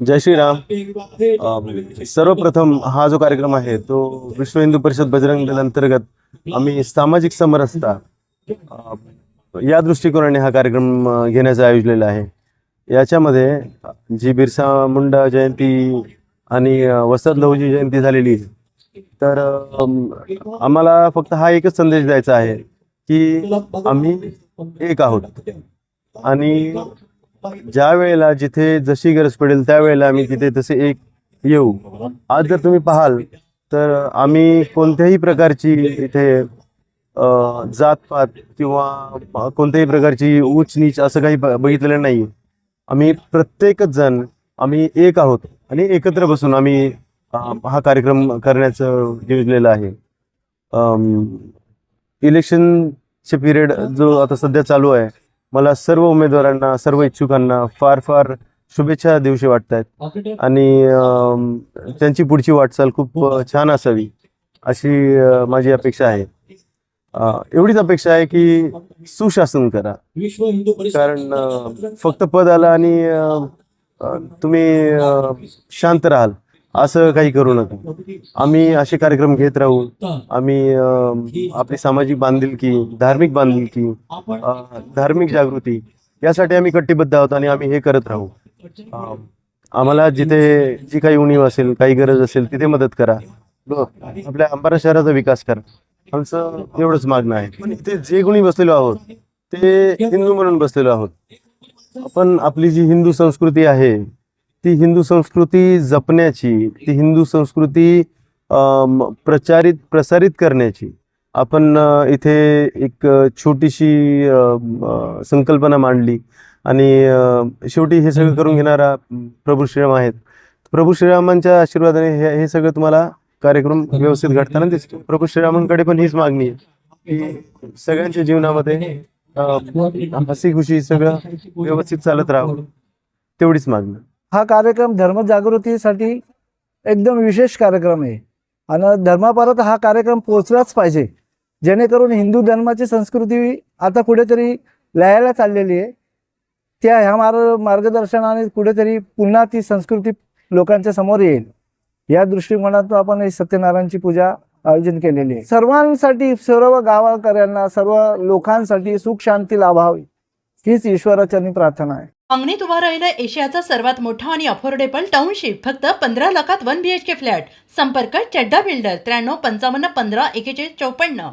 जय श्रीराम सर्वप्रथम हा जो कार्यक्रम आहे तो विश्व हिंदू परिषद बजरंग दल अंतर्गत आम्ही सामाजिक समरसता या दृष्टिकोनाने हा कार्यक्रम अ, घेण्याचं आयोजलेला आहे. याच्यामध्ये जी बिरसा मुंडा जयंती आणि वसंत लहूजी जयंती झालेली आहे तर आम्हाला फक्त हा एकच संदेश द्यायचा आहे की आम्ही एक आहोत. आणि ज्या वेळेला जिथे जशी गरज पडेल त्यावेळेला आम्ही तिथे तसे एक येऊ. आज जर तुम्ही पाहाल तर आम्ही कोणत्याही प्रकारची इथे जातपात किंवा कोणत्याही प्रकारची उच नीच असं काही बघितलेलं नाही आम्ही प्रत्येकच जण आम्ही एक आहोत आणि एकत्र बसून आम्ही हा कार्यक्रम करण्याचं योजलेलं आहे. इलेक्शनचे पिरियड जो आता सध्या चालू आहे मला सर्व उमेदवारांना सर्व इच्छुकांना फार फार शुभेच्छा दिवशी वाटत आहेत आणि त्यांची पुढची वाटचाल खूप छान असावी अशी माझी अपेक्षा आहे. एवढीच अपेक्षा आहे की सुशासन करा. कारण फक्त पद आलं आणि तुम्ही शांत राहाल. असं काही करू नका. आम्ही असे कार्यक्रम घेत राहू. आम्ही आपली सामाजिक बांधिलकी धार्मिक बांधिलकी धार्मिक जागृती यासाठी आम्ही कटिबद्ध आहोत आणि आम्ही हे करत राहू. आम्हाला जिथे जी काही उणीव असेल काही गरज असेल तिथे मदत करा. आपल्या अंबारा शहराचा विकास करा. आमचं एवढंच मागणं आहे. पण इथे जे कोणी बसलेलो आहोत ते हिंदू म्हणून बसलेलो आहोत. आपण आपली जी हिंदू संस्कृती आहे ती हिंदू संस्कृती जपण्याची ती हिंदू संस्कृती प्रचारित प्रसारित करण्याची. आपण इथे एक छोटीशी संकल्पना मांडली. आणि शेवटी हे सगळं करून घेणारा प्रभू श्रीराम आहेत. प्रभू श्रीरामांच्या आशीर्वादाने हे हे सगळं तुम्हाला कार्यक्रम व्यवस्थित घडताना दिसतो. प्रभू श्रीरामांकडे पण हीच मागणी आहे की सगळ्यांच्या जीवनामध्ये हसी खुशी सगळं व्यवस्थित चालत राहावं. तेवढीच मागणी. हा कार्यक्रम धर्मजागृतीसाठी एकदम विशेष कार्यक्रम आहे. आणि धर्मापर्यंत हा कार्यक्रम पोचलाच पाहिजे. जेणेकरून हिंदू धर्माची संस्कृती आता कुठेतरी लयाला चाललेली आहे. त्या ह्या मार्ग मार्गदर्शनाने कुठेतरी पुन्हा ती संस्कृती लोकांच्या समोर येईल. या दृष्टिकोनातून आपण ही सत्यनारायणची पूजा आयोजन केलेली आहे. सर्वांसाठी सर्व गावाकऱ्यांना सर्व लोकांसाठी सुख शांती लाभावी. हीच ईश्वराच्या प्रार्थना आहे. अंगणीत उभा राहिला एशियाचा सर्वात मोठा आणि अफोर्डेबल टाउनशिप फक्त पंधरा लाखात वन बीएचके फ्लॅट. संपर्क चड्डा बिल्डर त्र्याण्णव पंचावन्न पंधरा एकेचाळीस चौपन्न.